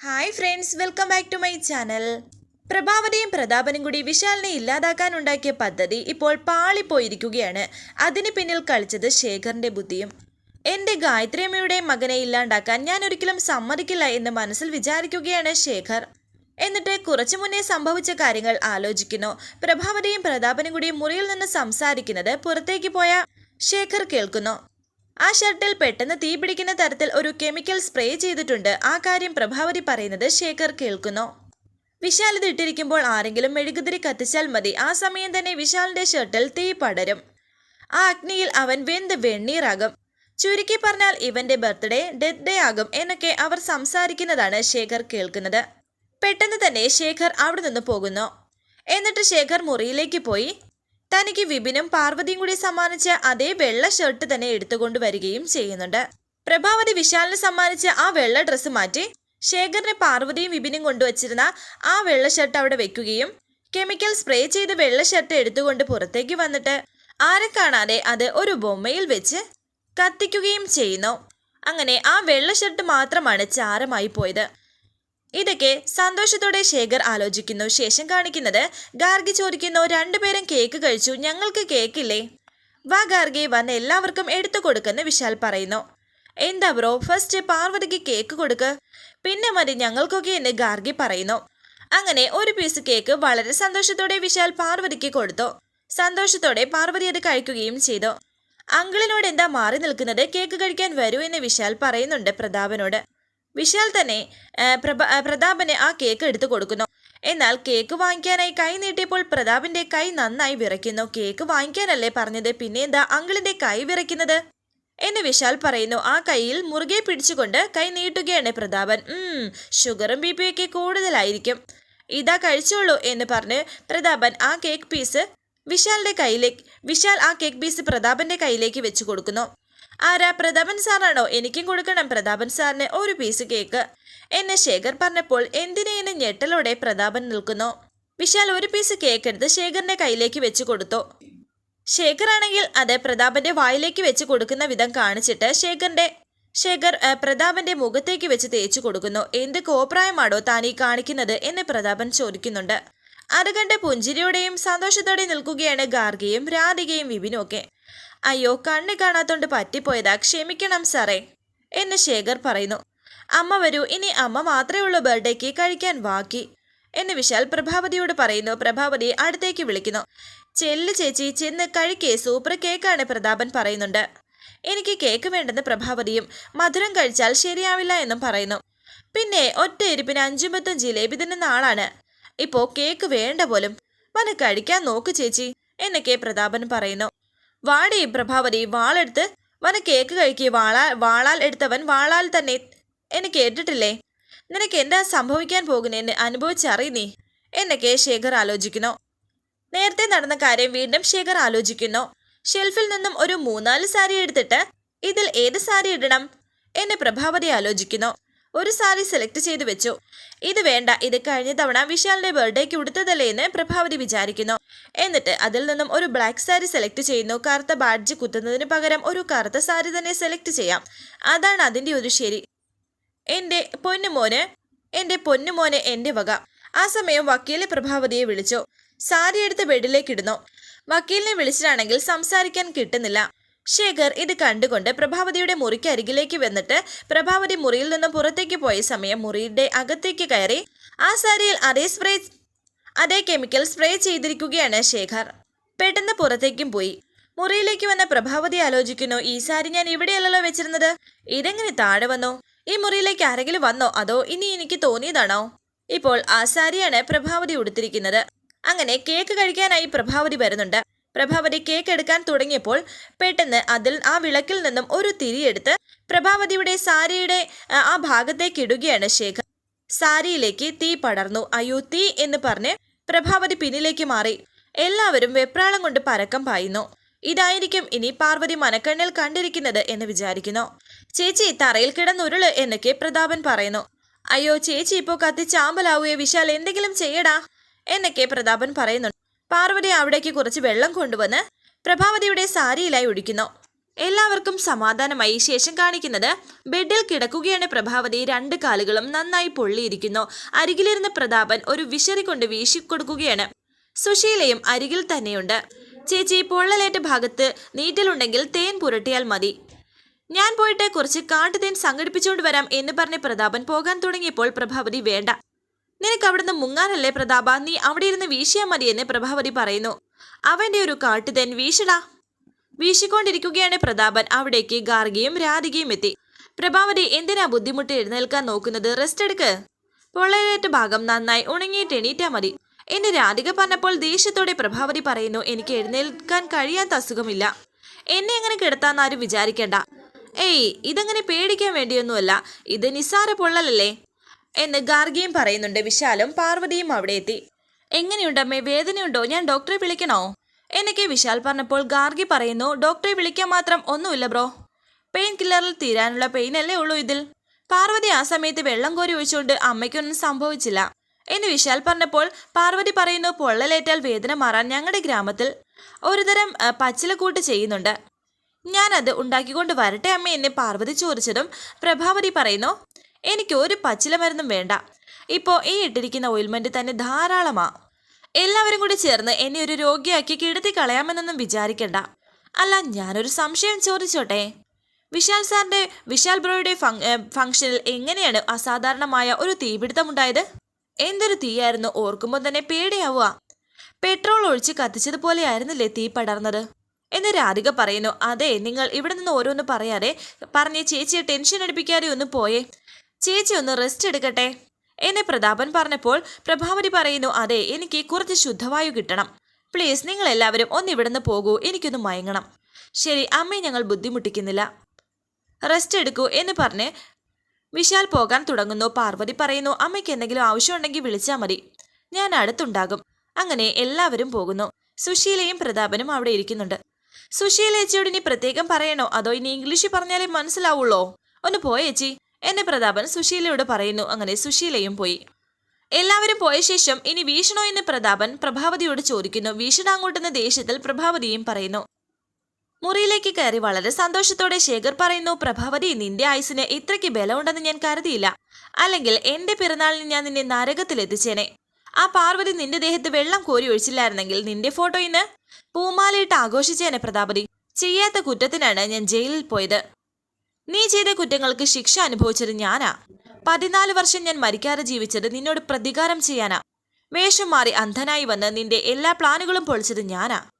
Hi friends welcome back to my channel പ്രഭാവതിയും പ്രതാപനും കൂടി വിശാലിനെ ഇല്ലാതാക്കാൻ ഉണ്ടാക്കിയ പദ്ധതി ഇപ്പോൾ പാളിപ്പോയിരിക്കുകയാണ്. അതിന് പിന്നിൽ കളിച്ചത് ശേഖറിന്റെ ബുദ്ധിയും. എന്റെ ഗായത്രിയമ്മയുടെ മകനെ ഇല്ലാണ്ടാക്കാൻ ഞാൻ ഒരിക്കലും സമ്മതിക്കില്ല എന്ന് മനസ്സിൽ വിചാരിക്കുകയാണ് ശേഖർ. എന്നിട്ട് കുറച്ചു മുന്നേ സംഭവിച്ച കാര്യങ്ങൾ ആലോചിക്കുന്നു. പ്രഭാവതിയും പ്രതാപനും കൂടി മുറിയിൽ നിന്ന് സംസാരിക്കുന്നത് പുറത്തേക്ക് പോയ ശേഖർ കേൾക്കുന്നു. ആ ഷർട്ടിൽ പെട്ടെന്ന് തീ പിടിക്കുന്ന തരത്തിൽ ഒരു കെമിക്കൽ സ്പ്രേ ചെയ്തിട്ടുണ്ട്. ആ കാര്യം പ്രഭാവതി പറയുന്നത് ശേഖർ കേൾക്കുന്നു. വിശാൽ ഇത് ഇട്ടിരിക്കുമ്പോൾ ആരെങ്കിലും മെഴുകുതിരി കത്തിച്ചാൽ മതി. ആ സമയം തന്നെ വിശാലിന്റെ ഷർട്ടിൽ തീ പടരും. ആ അഗ്നിയിൽ അവൻ വെന്ത് വെണ്ണീറാകും. ചുരുക്കി പറഞ്ഞാൽ ഇവന്റെ ബർത്ത്ഡേ ഡെത്ത് ഡേ ആകും എന്നൊക്കെ അവർ സംസാരിക്കുന്നതാണ് ശേഖർ കേൾക്കുന്നത്. പെട്ടെന്ന് തന്നെ ശേഖർ അവിടെ നിന്ന് പോകുന്നു. എന്നിട്ട് ശേഖർ മുറിയിലേക്ക് പോയി. തനിക്ക് വിപിനും പാർവതിയും കൂടി സമ്മാനിച്ച അതേ വെള്ള ഷർട്ട് തന്നെ എടുത്തുകൊണ്ട് വരികയും ചെയ്യുന്നുണ്ട്. പ്രഭാവതി വിശാലിന് സമ്മാനിച്ച ആ വെള്ള ഡ്രസ്സ് മാറ്റി ശേഖറിനെ പാർവതിയും വിപിനും കൊണ്ടുവച്ചിരുന്ന ആ വെള്ള ഷർട്ട് അവിടെ വെക്കുകയും കെമിക്കൽ സ്പ്രേ ചെയ്ത് വെള്ള ഷർട്ട് എടുത്തുകൊണ്ട് പുറത്തേക്ക് വന്നിട്ട് ആരെ കാണാതെ അത് ഒരു ബൊമ്മയിൽ വെച്ച് കത്തിക്കുകയും ചെയ്യുന്നു. അങ്ങനെ ആ വെള്ള ഷർട്ട് മാത്രമാണ് ചാരമായി പോയത്. ഇതൊക്കെ സന്തോഷത്തോടെ ശേഖർ ആലോചിക്കുന്നു. ശേഷം കാണിക്കുന്നത് ഗാർഗി ചോദിക്കുന്നു രണ്ടുപേരും കേക്ക് കഴിച്ചു. ഞങ്ങൾക്ക് കേക്കില്ലേ? വാ ഗാർഗി വന്ന് എല്ലാവർക്കും എടുത്തു കൊടുക്കുന്ന വിശാൽ പറയുന്നു. എന്താ ബ്രോ ഫസ്റ്റ് പാർവതിക്ക് കേക്ക് കൊടുക്ക്. പിന്നെ മതി ഞങ്ങൾക്കൊക്കെ എന്ന് ഗാർഗി പറയുന്നു. അങ്ങനെ ഒരു പീസ് കേക്ക് വളരെ സന്തോഷത്തോടെ വിശാൽ പാർവതിക്ക് കൊടുത്തു. സന്തോഷത്തോടെ പാർവതി അത് കഴിക്കുകയും ചെയ്തു. അങ്കിളിനോട് എന്താ മാറി നിൽക്കുന്നത്? കേക്ക് കഴിക്കാൻ വരൂ എന്ന് വിശാൽ പറയുന്നുണ്ട് പ്രതാപനോട്. വിശാൽ തന്നെ പ്രതാപനെ ആ, കേക്ക് എടുത്തു കൊടുക്കുന്നു. എന്നാൽ കേക്ക് വാങ്ങിക്കാനായി കൈ നീട്ടിയപ്പോൾ പ്രതാപിന്റെ കൈ നന്നായി വിറയ്ക്കുന്നു. കേക്ക് വാങ്ങിക്കാനല്ലേ പറഞ്ഞത്? പിന്നെ എന്താ അങ്കിളിന്റെ കൈ വിറയ്ക്കുന്നത്? എന്ന് വിശാൽ പറയുന്നു. ആ കൈയിൽ മുറുകെ പിടിച്ചുകൊണ്ട് കൈ നീട്ടുകയാണ് പ്രതാപൻ. ഉം ഷുഗറും ബി പിയൊക്കെ കൂടുതലായിരിക്കും. ഇതാ കഴിച്ചോളൂ എന്ന് പറഞ്ഞ് പ്രതാപൻ ആ കേക്ക് പീസ് വിശാലിന്റെ കയ്യിലേക്ക് വിശാൽ ആ കേക്ക് പീസ് പ്രതാപന്റെ കയ്യിലേക്ക് വെച്ചു കൊടുക്കുന്നു. ആരാ പ്രതാപൻ സാറാണോ? എനിക്കും കൊടുക്കണം. പ്രതാപൻ സാറിന് ഒരു പീസ് കേക്ക് എന്നെ ശേഖർ പറഞ്ഞപ്പോൾ എന്തിനേന്ന് ഞെട്ടലോടെ പ്രതാപൻ നിൽക്കുന്നു? വിശാൽ ഒരു പീസ് കേക്ക് എടുത്ത് ശേഖറിന്റെ കയ്യിലേക്ക് വെച്ചു കൊടുത്തു. ശേഖർ ആണെങ്കിൽ അത് പ്രതാപന്റെ വായിലേക്ക് വെച്ച് കൊടുക്കുന്ന വിധം കാണിച്ചിട്ട് ശേഖറിന്റെ ശേഖർ പ്രതാപന്റെ മുഖത്തേക്ക് വെച്ച് തേച്ചു കൊടുക്കുന്നു. എന്ത് കോപ്രായമാണോ താൻ ഈ കാണിക്കുന്നത് എന്ന് പ്രതാപൻ ചോദിക്കുന്നുണ്ട്. അത് കണ്ട് പുഞ്ചിരിയോടെയും സന്തോഷത്തോടെയും നിൽക്കുകയാണ് ഗാർഗയും രാധികയും വിപിനും ഒക്കെ. അയ്യോ കണ്ണ് കാണാത്തോണ്ട് പറ്റിപ്പോയതാ. ക്ഷമിക്കണം സാറേ. എന്ന് ശേഖർ പറയുന്നു. അമ്മ വരൂ ഇനി അമ്മ മാത്രമേ ഉള്ളൂ ബർത്ത്ഡേക്ക് കഴിക്കാൻ ബാക്കി. എന്ന് വിശാൽ പ്രഭാവതിയോട് പറയുന്നു. പ്രഭാവതി അടുത്തേക്ക് വിളിക്കുന്നു. ചെല്ല് ചേച്ചി ചെന്ന് കഴിക്കേ. സൂപ്പർ കേക്കാണ് പ്രതാപൻ പറയുന്നുണ്ട്. എനിക്ക് കേക്ക് വേണ്ടെന്ന് പ്രഭാവതിയും മധുരം കഴിച്ചാൽ ശരിയാവില്ല എന്നും പറയുന്നു. പിന്നെ ഒറ്റ ഇരിപ്പിന് അഞ്ചുമ്പത്തും ജിലേബി തിന്നുന്ന ആളാണ്. ഇപ്പോ കേക്ക് വേണ്ട പോലും. വന്ന് കഴിക്കാൻ നോക്ക് ചേച്ചി എന്നൊക്കെ പ്രതാപൻ പറയുന്നു. വാടി പ്രഭാവതി വാളെടുത്ത് വന കേക്ക് കഴിക്കുക വാളാ വാളാൽ എടുത്തവൻ വാളാൽ തന്നെ. എന്നെ കേട്ടിട്ടില്ലേ നിനക്ക് എന്താ സംഭവിക്കാൻ പോകുന്നതെന്ന് അനുഭവിച്ചറിയുന്നേ എന്നൊക്കെ ശേഖർ ആലോചിക്കുന്നു. നേരത്തെ നടന്ന കാര്യം വീണ്ടും ശേഖർ ആലോചിക്കുന്നു. ഷെൽഫിൽ നിന്നും ഒരു മൂന്നാൽ സാരി എടുത്തിട്ട് ഇതിൽ ഏത് സാരി ഇടണം? എന്നെ പ്രഭാവതി ആലോചിക്കുന്നു. ഒരു സാരി സെലക്ട് ചെയ്തു വെച്ചു. ഇത് വേണ്ട ഇത് കഴിഞ്ഞ തവണ വിശാലിന്റെ ബർത്ത്ഡേക്ക് ഉടുത്തതല്ലേ എന്ന് പ്രഭാവതി വിചാരിക്കുന്നു. എന്നിട്ട് അതിൽ നിന്നും ഒരു ബ്ലാക്ക് സാരി സെലക്ട് ചെയ്യുന്നു. കറുത്ത ബാഡ്ജ് കുത്തുന്നതിന് പകരം ഒരു കറുത്ത സാരി തന്നെ സെലക്ട് ചെയ്യാം. അതാണ് അതിന്റെ ഒരു ശരി. എന്റെ പൊന്നുമോന് എന്റെ പൊന്നുമോന് എന്റെ വക. ആ സമയം വക്കീലെ പ്രഭാവതിയെ വിളിച്ചു. സാരി എടുത്ത് ബെഡിലേക്ക് ഇടുന്നു. വക്കീലിനെ വിളിച്ചിട്ടാണെങ്കിൽ സംസാരിക്കാൻ കിട്ടുന്നില്ല. ശേഖർ ഇത് കണ്ടുകൊണ്ട് പ്രഭാവതിയുടെ മുറിക്ക് അരികിലേക്ക് വന്നിട്ട് പ്രഭാവതി മുറിയിൽ നിന്ന് പുറത്തേക്ക് പോയ സമയം മുറിയുടെ അകത്തേക്ക് കയറി ആ സാരിയിൽ അതേ സ്പ്രേ അതേ കെമിക്കൽ സ്പ്രേ ചെയ്തിരിക്കുകയാണ് ശേഖർ. പെട്ടെന്ന് പുറത്തേക്കും പോയി. മുറിയിലേക്ക് വന്ന പ്രഭാവതി ആലോചിക്കുന്നു ഈ സാരി ഞാൻ ഇവിടെയല്ലല്ലോ വെച്ചിരുന്നത്? ഇതെങ്ങനെ താഴെ വന്നോ? ഈ മുറിയിലേക്ക് ആരെങ്കിലും വന്നോ? അതോ ഇനി എനിക്ക് തോന്നിയതാണോ? ഇപ്പോൾ ആ സാരിയാണ് പ്രഭാവതി ഉടുത്തിരിക്കുന്നത്. അങ്ങനെ കേക്ക് കഴിക്കാനായി പ്രഭാവതി വരുന്നുണ്ട്. പ്രഭാവതി കേക്ക് എടുക്കാൻ തുടങ്ങിയപ്പോൾ പെട്ടെന്ന് അതിൽ ആ വിളക്കിൽ നിന്നും ഒരു തിരിയെടുത്ത് പ്രഭാവതിയുടെ സാരിയുടെ ആ, ഭാഗത്തേക്ക് ഇടുകയാണ് ശേഖർ. സാരിയിലേക്ക് തീ പടർന്നു. അയ്യോ തീ എന്ന് പറഞ്ഞ് പ്രഭാവതി പിന്നിലേക്ക് മാറി. എല്ലാവരും വെപ്രാളം കൊണ്ട് പരക്കം പായുന്നു. ഇതായിരിക്കും ഇനി പാർവതി മനക്കണ്ണിൽ കണ്ടിരിക്കുന്നത് എന്ന് വിചാരിക്കുന്നു. ചേച്ചി തറയിൽ കിടന്നുരുൾ എന്നൊക്കെ പ്രതാപൻ പറയുന്നു. അയ്യോ ചേച്ചി ഇപ്പോ കത്തിച്ചാമ്പലാവുകയെ വിശാൽ എന്തെങ്കിലും ചെയ്യടാ എന്നൊക്കെ പ്രതാപൻ പറയുന്നുണ്ട് പാർവതി അവിടേക്ക് കുറച്ച് വെള്ളം കൊണ്ടുവന്ന് പ്രഭാവതിയുടെ സാരിയിലായി ഒഴിക്കുന്നു. എല്ലാവർക്കും സമാധാനമായി ശേഷം കാണിക്കുന്നത് ബെഡിൽ കിടക്കുകയാണ് പ്രഭാവതി. രണ്ട് കാലുകളും നന്നായി പൊള്ളിയിരിക്കുന്നു. അരികിലിരുന്ന പ്രതാപൻ ഒരു വിശറി കൊണ്ട് വീശിക്കൊടുക്കുകയാണ്. സുശീലയും അരികിൽ തന്നെയുണ്ട്. ചേച്ചി പൊള്ളലേറ്റ ഭാഗത്ത് നീറ്റലുണ്ടെങ്കിൽ തേൻ പുരട്ടിയാൽ മതി. ഞാൻ പോയിട്ട് കുറച്ച് കാട്ടുതേൻ സംഘടിപ്പിച്ചുകൊണ്ട് വരാം എന്ന് പറഞ്ഞ് പ്രതാപൻ പോകാൻ തുടങ്ങിയപ്പോൾ പ്രഭാവതി വേണ്ട. നിനക്ക് അവിടുന്ന് മുങ്ങാനല്ലേ പ്രതാപ? നീ അവിടെ ഇരുന്ന് വീശിയാ മതിയെന്ന് പ്രഭാവതി പറയുന്നു. അവന്റെ ഒരു കാട്ടുതേൻ വീശടാ. വീശിക്കൊണ്ടിരിക്കുകയാണ് പ്രതാപൻ. അവിടേക്ക് ഗാർഗിയും രാധികയും എത്തി. പ്രഭാവതി എന്തിനാ ബുദ്ധിമുട്ട് എഴുന്നേൽക്കാൻ നോക്കുന്നത്? റെസ്റ്റ് എടുക്ക്. പൊള്ളലേറ്റ ഭാഗം നന്നായി ഉണങ്ങിയിട്ട് എണീറ്റാ മതി. എന്ന് രാധിക പറഞ്ഞപ്പോൾ ദേഷ്യത്തോടെ പ്രഭാവതി പറയുന്നു എനിക്ക് എഴുന്നേൽക്കാൻ കഴിയാത്ത അസുഖമില്ല. എന്നെ എങ്ങനെ കിടത്താന്ന് ആരും വിചാരിക്കേണ്ട. ഏയ് ഇതങ്ങനെ പേടിക്കാൻ വേണ്ടിയൊന്നുമല്ല. ഇത് നിസ്സാര പൊള്ളലല്ലേ? എന്ന് ഗാർഗിയും പറയുന്നുണ്ട്. വിശാലും പാർവതിയും അവിടെ എത്തി. എങ്ങനെയുണ്ടമ്മേ? വേദനയുണ്ടോ? ഞാൻ ഡോക്ടറെ വിളിക്കണോ? എന്നൊക്കെ വിശാൽ പറഞ്ഞപ്പോൾ ഗാർഗി പറയുന്നു ഡോക്ടറെ വിളിക്കാൻ മാത്രം ഒന്നുമില്ല ബ്രോ. പെയിൻ കില്ലറിൽ തീരാനുള്ള പെയിൻ അല്ലേ ഉള്ളൂ ഇതിൽ? പാർവതി ആ സമയത്ത് വെള്ളം കോരി ഒഴിച്ചുകൊണ്ട് അമ്മയ്ക്കൊന്നും സംഭവിച്ചില്ല. എന്ന് വിശാൽ പറഞ്ഞപ്പോൾ പാർവതി പറയുന്നു പൊള്ളലേറ്റാൽ വേദന മാറാൻ ഞങ്ങളുടെ ഗ്രാമത്തിൽ ഒരുതരം പച്ചിലക്കൂട്ട് ചെയ്യുന്നുണ്ട്. ഞാനത് ഉണ്ടാക്കിക്കൊണ്ട് വരട്ടെ അമ്മ എന്നെ പാർവതി ചോദിച്ചതും പ്രഭാവതി പറയുന്നു എനിക്ക് ഒരു പച്ചില മരുന്നും വേണ്ട. ഇപ്പോൾ ഈ ഇട്ടിരിക്കുന്ന ഓയിൽമെന്റ് തന്നെ ധാരാളമാ. എല്ലാവരും കൂടി ചേർന്ന് എന്നെ ഒരു രോഗിയാക്കി കിടത്തി കളയാമെന്നൊന്നും വിചാരിക്കണ്ട. അല്ല ഞാനൊരു സംശയം ചോദിച്ചോട്ടെ? വിശാൽ സാറിന്റെ വിശാൽ ബ്രോയുടെ ഫംഗ്ഷനിൽ എങ്ങനെയാണ് അസാധാരണമായ ഒരു തീപിടുത്തമുണ്ടായത്? എന്തൊരു തീയായിരുന്നു? ഓർക്കുമ്പോൾ തന്നെ പേടിയാവുക. പെട്രോൾ ഒഴിച്ച് കത്തിച്ചതുപോലെയായിരുന്നില്ലേ തീ പടർന്നത്? എന്ന് രാധിക പറയുന്നു അതെ നിങ്ങൾ ഇവിടെ നിന്ന് ഓരോന്ന് പറയാതെ പറഞ്ഞ് ചേച്ചിയെ ടെൻഷൻ അടിപ്പിക്കാതെ ഒന്ന് പോയേ. ചേച്ചി ഒന്ന് റെസ്റ്റ് എടുക്കട്ടെ? എന്നെ പ്രതാപൻ പറഞ്ഞപ്പോൾ പ്രഭാവതി പറയുന്നു അതെ എനിക്ക് കുറച്ച് ശുദ്ധവായു കിട്ടണം. പ്ലീസ് നിങ്ങൾ എല്ലാവരും ഒന്ന് ഇവിടുന്ന് പോകൂ എനിക്കൊന്ന് മയങ്ങണം. ശരി അമ്മയെ ഞങ്ങൾ ബുദ്ധിമുട്ടിക്കുന്നില്ല. റെസ്റ്റ് എടുക്കൂ എന്ന് പറഞ്ഞ് വിശാൽ പോകാൻ തുടങ്ങുന്നു. പാർവതി പറയുന്നു അമ്മയ്ക്ക് എന്തെങ്കിലും ആവശ്യമുണ്ടെങ്കിൽ വിളിച്ചാൽ മതി. ഞാൻ അടുത്തുണ്ടാകും. അങ്ങനെ എല്ലാവരും പോകുന്നു. സുശീലയും പ്രതാപനും അവിടെ ഇരിക്കുന്നുണ്ട്. സുശീല ഏച്ചിയോട് ഇനി പ്രത്യേകം പറയണോ? അതോ ഇനി ഇംഗ്ലീഷിൽ പറഞ്ഞാലേ മനസ്സിലാവുള്ളോ? ഒന്ന് പോയേച്ചി എന്നെ പ്രതാപൻ സുശീലയോട് പറയുന്നു. അങ്ങനെ സുശീലയും പോയി. എല്ലാവരും പോയ ശേഷം ഇനി വീഷണോ എന്ന് പ്രതാപൻ പ്രഭാവതിയോട് ചോദിക്കുന്നു. വീഷണ അങ്ങോട്ടെന്ന ദേഷ്യത്തിൽ പ്രഭാവതിയും പറയുന്നു. മുറിയിലേക്ക് കയറി വളരെ സന്തോഷത്തോടെ ശേഖർ പറയുന്നു പ്രഭാവതി നിന്റെ ആയുസിന് ഇത്രയ്ക്ക് ബലമുണ്ടെന്ന് ഞാൻ കരുതിയില്ല. അല്ലെങ്കിൽ എന്റെ പിറന്നാളിന് ഞാൻ നിന്നെ നരകത്തിൽ എത്തിച്ചേനെ ആ പാർവതി നിന്റെ ദേഹത്ത് വെള്ളം കോരി ഒഴിച്ചില്ലായിരുന്നെങ്കിൽ നിന്റെ ഫോട്ടോ ഇന്ന് പൂമാലയിട്ട് ആഘോഷിച്ചേനെ പ്രതാപതി. ചെയ്യാത്ത കുറ്റത്തിനാണ് ഞാൻ ജയിലിൽ പോയത്. നീ ചെയ്ത കുറ്റങ്ങൾക്ക് ശിക്ഷ അനുഭവിച്ചത് ഞാനാ. പതിനാല് വർഷം ഞാൻ മരിക്കാതെ ജീവിച്ചത് നിന്നോട് പ്രതികാരം ചെയ്യാനാ. വേഷം മാറി അന്ധനായി വന്ന് നിന്റെ എല്ലാ പ്ലാനുകളും പൊളിച്ചത് ഞാനാ.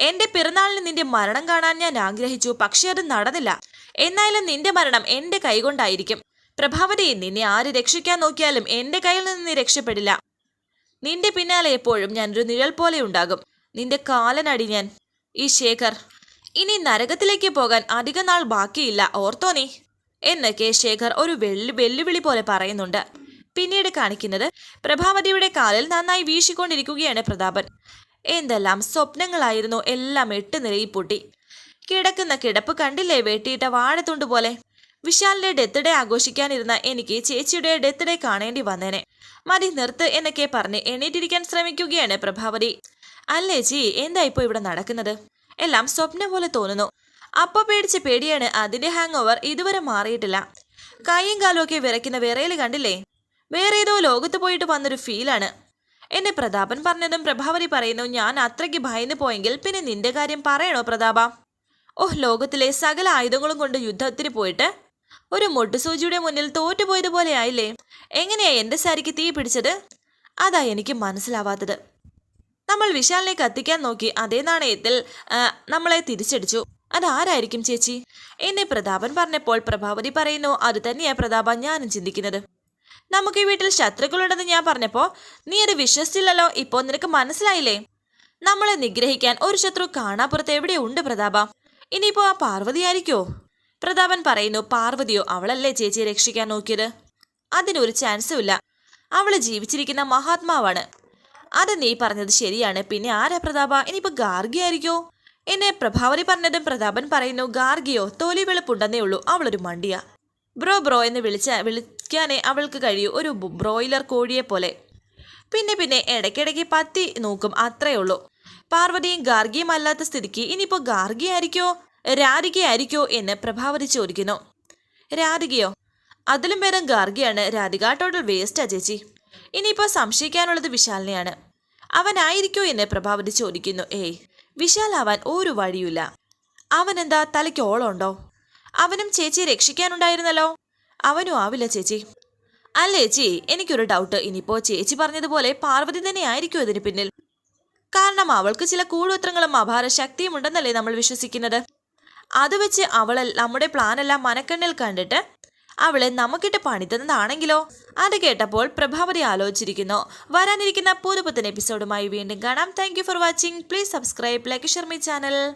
എന്റെ പിറന്നാളിന് നിന്റെ മരണം കാണാൻ ഞാൻ ആഗ്രഹിച്ചു പക്ഷെ അത് നടന്നില്ല. എന്നാലും നിന്റെ മരണം എന്റെ കൈകൊണ്ടായിരിക്കും പ്രഭാവതി നിന്നെ ആര് രക്ഷിക്കാൻ നോക്കിയാലും എന്റെ കയ്യിൽ നിന്ന് നീ രക്ഷപ്പെടില്ല. നിന്റെ പിന്നാലെ എപ്പോഴും ഞാനൊരു നിഴൽ പോലെ ഉണ്ടാകും. നിന്റെ കാലനടി ഞാൻ ഈ ശേഖർ ഇനി നരകത്തിലേക്ക് പോകാൻ അധിക നാൾ ബാക്കിയില്ല ഓർത്തോ നീ? എന്നൊക്കെ ശേഖർ ഒരു വെള്ളി വെല്ലുവിളി പോലെ പറയുന്നുണ്ട്. പിന്നീട് കാണിക്കുന്നത് പ്രഭാവതിയുടെ കാലിൽ നന്നായി വീശിക്കൊണ്ടിരിക്കുകയാണ് പ്രതാപൻ. എന്തെല്ലാം സ്വപ്നങ്ങളായിരുന്നു എല്ലാം എട്ട് നിലയിൽ പൊട്ടി. കിടക്കുന്ന കിടപ്പ് കണ്ടില്ലേ വെട്ടിയിട്ട വാഴത്തുണ്ട് പോലെ? വിശാലിന്റെ ഡെത്ത് ഡേ ആഘോഷിക്കാനിരുന്ന എനിക്ക് ചേച്ചിയുടെ ഡെത്ത് ഡേ കാണേണ്ടി വന്നേനെ. മതി നിർത്ത് എന്നൊക്കെ പറഞ്ഞ് എണീറ്റിരിക്കാൻ ശ്രമിക്കുകയാണ് പ്രഭാവതി. അല്ലേ ജി എന്താ ഇപ്പോ ഇവിടെ നടക്കുന്നത്? എല്ലാം സ്വപ്നം പോലെ തോന്നുന്നു. അപ്പ പേടിച്ച പേടിയാണ് അതിന്റെ ഹാങ് ഓവർ ഇതുവരെ മാറിയിട്ടില്ല. കൈയും കാലും ഒക്കെ വിറയ്ക്കുന്ന വിറയിൽ കണ്ടില്ലേ? വേറെ ഏതോ ലോകത്ത് പോയിട്ട് വന്നൊരു ഫീലാണ് എന്നെ പ്രതാപൻ പറഞ്ഞതും പ്രഭാവതി പറയുന്നു ഞാൻ അത്രയ്ക്ക് ഭയന്നു പോയെങ്കിൽ പിന്നെ നിന്റെ കാര്യം പറയണോ പ്രതാപ? ഓഹ് ലോകത്തിലെ സകല ആയുധങ്ങളും കൊണ്ട് യുദ്ധത്തിന് പോയിട്ട്? ഒരു മൊട്ടുസൂചിയുടെ മുന്നിൽ തോറ്റുപോയതുപോലെ ആയില്ലേ? എങ്ങനെയാ എന്റെ സാരിക്ക് തീ പിടിച്ചത്? അതാ എനിക്ക് മനസ്സിലാവാത്തത്. നമ്മൾ വിശാലിനെ കത്തിക്കാൻ നോക്കി അതേ നാണയത്തിൽ നമ്മളെ തിരിച്ചടിച്ചു. അതാരായിരിക്കും ചേച്ചി? എന്നെ പ്രതാപൻ പറഞ്ഞപ്പോൾ പ്രഭാവതി പറയുന്നു അത് തന്നെയാ പ്രതാപ ഞാനും ചിന്തിക്കുന്നത്. നമുക്ക് ഈ വീട്ടിൽ ശത്രുക്കളുണ്ടെന്ന് ഞാൻ പറഞ്ഞപ്പോ നീ അത് വിശ്വസിച്ചില്ലല്ലോ? ഇപ്പോ നിനക്ക് മനസ്സിലായില്ലേ? നമ്മളെ നിഗ്രഹിക്കാൻ ഒരു ശത്രു കാണാപ്പുറത്ത് എവിടെയുണ്ട് പ്രതാപ. ഇനിയിപ്പോ ആ പാർവതി ആയിരിക്കോ? പ്രതാപൻ പറയുന്നു പാർവതിയോ അവളല്ലേ ചേച്ചിയെ രക്ഷിക്കാൻ നോക്കിയത്? അതിനൊരു ചാൻസും ഇല്ല. അവൾ ജീവിച്ചിരിക്കുന്ന മഹാത്മാവാണ്. അത് നീ പറഞ്ഞത് ശരിയാണ്. പിന്നെ ആരാ പ്രതാപ? ഇനിയിപ്പോ ഗാർഗി ആയിരിക്കോ? എന്നെ പ്രഭാവതി പറഞ്ഞതും പ്രതാപൻ പറയുന്നു ഗാർഗിയോ തോലി വെളുപ്പുണ്ടെന്നേ ഉള്ളൂ. അവളൊരു മണ്ടിയാ. ബ്രോ ബ്രോ എന്ന് വിളിച്ച വിളിക്കാനേ അവൾക്ക് കഴിയൂ. ഒരു ബ്രോയിലർ കോഴിയെ പോലെ. പിന്നെ പിന്നെ ഇടയ്ക്കിടയ്ക്ക് പത്തി നോക്കും അത്രേ ഉള്ളൂ. പാർവതിയും ഗാർഗിയും അല്ലാത്ത സ്ഥിതിക്ക് ഇനിയിപ്പോ ഗാർഗി ആയിരിക്കോ? രാധികയായിരിക്കോ എന്ന് പ്രഭാവതി ചോദിക്കുന്നു. രാധികയോ? അതിലും ഭേദം ഗാർഗിയാണ്. രാധിക ടോട്ടൽ വേസ്റ്റാ ചേച്ചി. ഇനിയിപ്പോൾ സംശയിക്കാനുള്ളത് വിശാലിനെയാണ്. അവനായിരിക്കോ എന്നെ പ്രഭാവതി ചോദിക്കുന്നു. ഏയ് വിശാലാവാൻ ഒരു വഴിയുമില്ല. അവനെന്താ തലയ്ക്ക് ഓളുണ്ടോ അവനും ചേച്ചിയെ രക്ഷിക്കാനുണ്ടായിരുന്നല്ലോ? അവനും ആവില്ല ചേച്ചി. അല്ല ചേച്ചി എനിക്കൊരു ഡൗട്ട് ഇനിയിപ്പോ ചേച്ചി പറഞ്ഞതുപോലെ പാർവതി തന്നെ ആയിരിക്കും ഇതിന് പിന്നിൽ? കാരണം അവൾക്ക് ചില കൂടുപത്രങ്ങളും അപാര ശക്തിയും ഉണ്ടെന്നല്ലേ നമ്മൾ വിശ്വസിക്കുന്നത്. അത് വെച്ച് അവൾ നമ്മുടെ പ്ലാനെല്ലാം മനക്കണ്ണിൽ കണ്ടിട്ട് അവളെ നമുക്കിട്ട് പണിതെന്നതാണെങ്കിലോ അത് കേട്ടപ്പോൾ പ്രഭാവതി ആലോചിച്ചിരിക്കുന്നു. വരാനിരിക്കുന്ന പുതുപുത്തൻ എപ്പിസോഡുമായി വീണ്ടും കാണാം. Thank for watching please subscribe like Sharmi channel